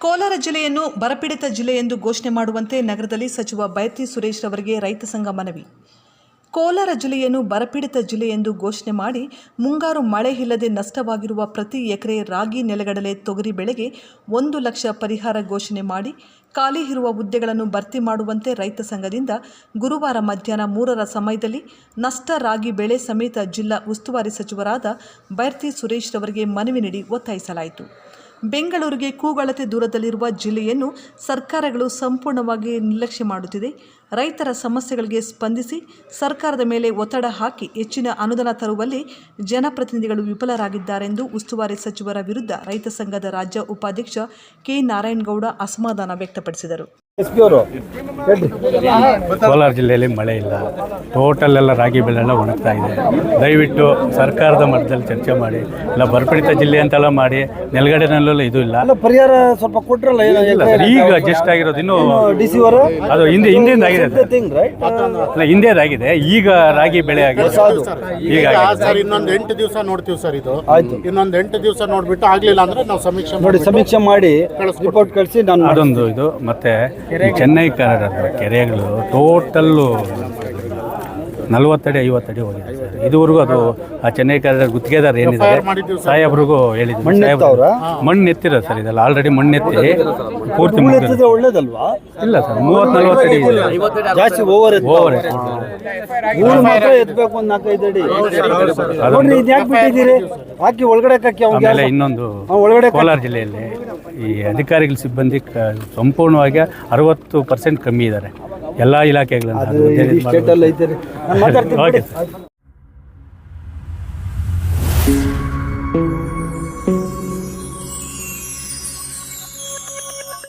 ಕೋಲಾರ ಜಿಲ್ಲೆಯನ್ನು ಬರಪೀಡಿತ ಜಿಲ್ಲೆ ಎಂದು ಘೋಷಣೆ ಮಾಡುವಂತೆ ನಗರದಲ್ಲಿ ಸಚಿವ ಬೈರತಿ ಸುರೇಶ್ ರವರಿಗೆ ರೈತ ಸಂಘ ಮನವಿ. ಕೋಲಾರ ಜಿಲ್ಲೆಯನ್ನು ಬರಪೀಡಿತ ಜಿಲ್ಲೆ ಎಂದು ಘೋಷಣೆ ಮಾಡಿ ಮುಂಗಾರು ಮಳೆ ಇಲ್ಲದೆ ನಷ್ಟವಾಗಿರುವ ಪ್ರತಿ ಎಕರೆ ರಾಗಿ ನೆಲಗಡಲೆ ತೊಗರಿ ಬೆಳೆಗೆ ಒಂದು ಲಕ್ಷ ಪರಿಹಾರ ಘೋಷಣೆ ಮಾಡಿ ಖಾಲಿ ಇರುವ ಹುದ್ದೆಗಳನ್ನು ಭರ್ತಿ ಮಾಡುವಂತೆ ರೈತ ಸಂಘದಿಂದ ಗುರುವಾರ ಮಧ್ಯಾಹ್ನ ಮೂರರ ಸಮಯದಲ್ಲಿ ನಷ್ಟ ರಾಗಿ ಬೆಳೆ ಸಮೇತ ಜಿಲ್ಲಾ ಉಸ್ತುವಾರಿ ಸಚಿವರಾದ ಬೈರ್ತಿ ಸುರೇಶ್ ರವರಿಗೆ ಮನವಿ ನೀಡಿ ಒತ್ತಾಯಿಸಲಾಯಿತು. ಬೆಂಗಳೂರಿಗೆ ಕೂಗಳತೆ ದೂರದಲ್ಲಿರುವ ಜಿಲ್ಲೆಯನ್ನು ಸರ್ಕಾರಗಳು ಸಂಪೂರ್ಣವಾಗಿ ನಿರ್ಲಕ್ಷ್ಯ ಮಾಡುತ್ತಿದೆ. ರೈತರ ಸಮಸ್ಯೆಗಳಿಗೆ ಸ್ಪಂದಿಸಿ ಸರ್ಕಾರದ ಮೇಲೆ ಒತ್ತಡ ಹಾಕಿ ಹೆಚ್ಚಿನ ಅನುದಾನ ತರುವಲ್ಲಿ ಜನಪ್ರತಿನಿಧಿಗಳು ವಿಫಲರಾಗಿದ್ದಾರೆಂದು ಉಸ್ತುವಾರಿ ಸಚಿವರ ವಿರುದ್ಧ ರೈತ ಸಂಘದ ರಾಜ್ಯ ಉಪಾಧ್ಯಕ್ಷ ಕೆ. ನಾರಾಯಣಗೌಡ ಅಸಮಾಧಾನ ವ್ಯಕ್ತಪಡಿಸಿದರು. ಎಸ್ ಪಿ ಅವರು. ಹೇಳ್ರಿ ಕೋಲಾರ ಜಿಲ್ಲೆಯಲ್ಲಿ ಮಳೆ ಇಲ್ಲ. ಟೋಟಲ್ ಎಲ್ಲ ರಾಗಿ ಬೆಳೆ ಎಲ್ಲ ಒಣಗ್ತಾ ಇದೆ. ದಯವಿಟ್ಟು ಸರ್ಕಾರದ ಮಟ್ಟದಲ್ಲಿ ಚರ್ಚೆ ಮಾಡಿ ಇಲ್ಲ ಬರಪೀಡಿತ ಜಿಲ್ಲೆ ಅಂತೆಲ್ಲ ಮಾಡಿ ನೆಲಗಡೆನಲ್ಲೂ ಇದು ಇಲ್ಲ. ಅಲ್ಲ ಪರಿಹಾರ ಸ್ವಲ್ಪ ಸರ್, ಈಗ ಜಸ್ಟ್ ಆಗಿರೋದು ಇನ್ನು ಡಿ ಸಿ ಅದು ಹಿಂದೆ ಹಿಂದೆ ಆಗಿದೆ ಅಲ್ಲ ಹಿಂದೇದಾಗಿದೆ ಈಗ ರಾಗಿ ಬೆಳೆ ಆಗಿದೆ. ಈಗ ಈಗ ಸರ್ ಇನ್ನೊಂದು ಎಂಟು ದಿವಸ ನೋಡ್ತೀವಿ ಸರ್ ಇದು. ಆಯ್ತು. ಇನ್ನೊಂದು ಎಂಟು ದಿವಸ ನೋಡ್ಬಿಟ್ಟು ಆಗ್ಲಿಲ್ಲ ಅಂದ್ರೆ ನಾವು ಸಮೀಕ್ಷೆ ನೋಡಿ ಸಮೀಕ್ಷೆ ಮಾಡಿ ರಿಪೋರ್ಟ್ ಕಳಿಸಿ ನಾನು ಅದೊಂದು ಇದು. ಮತ್ತೆ ಚೆನ್ನೈ ಕಾರಿಡಾರ್ ಕೆರೆಗಳು ಟೋಟಲ್ಲು ನಲವತ್ತಡಿ ಐವತ್ತಡಿ ಹೋಗಿದೆ ಸರ್. ಇದುವರೆಗೂ ಅದು ಆ ಚೆನ್ನೈ ಕಾರಿಡಾರ್ ಗುತ್ತಿಗೆದಾರ ಏನಿದ್ದಾರೆ ಸರ್. ಸಾಹೇಬ್ರಿಗೂ ಹೇಳಿದ್ರು ಮಣ್ಣು ಎತ್ತವ್ರಾ? ಮಣ್ಣು ಎತ್ತಿರೋ ಸರ್ ಇದೆಲ್ಲ ಆಲ್ರೆಡಿ ಮಣ್ಣು ಎತ್ತಿ ಪೂರ್ತಿ ಮುಗಿದಿದೆ. ಒಳ್ಳೇದಲ್ವಾ? ಇಲ್ಲ ಸರ್ ಮೂವತ್ತು ನಲವತ್ತಡಿ ಜಾಸ್ತಿ ಓವರ್ ಓವರ್ ಧೂಳು ಮಾತ್ರ ಎತ್ತಬೇಕು ಒಂದು ನಾಲ್ಕೈದು ಅಡಿ. ನೋಡ್ರಿ ಇದು ಯಾಕೆ ಬಿಟ್ಟಿದ್ದೀರಿ? ಹಾಕಿ ಒಳಗಡೆ ಹಾಕಿ ಅವ್ನಿಗೆ ಆಮೇಲೆ ಇನ್ನೊಂದು ಅವ್ನು ಒಳಗಡೆ ಕೋಲಾರ ಜಿಲ್ಲೆಯಲ್ಲಿ ಈ ಅಧಿಕಾರಿಗಳ ಸಿಬ್ಬಂದಿ ಕ- ಸಂಪೂರ್ಣವಾಗಿ ಅರವತ್ತು ಪರ್ಸೆಂಟ್ ಕಮ್ಮಿ ಇದ್ದಾರೆ. ಎಲ್ಲ ಇಲಾಖೆಗಳಿಂದ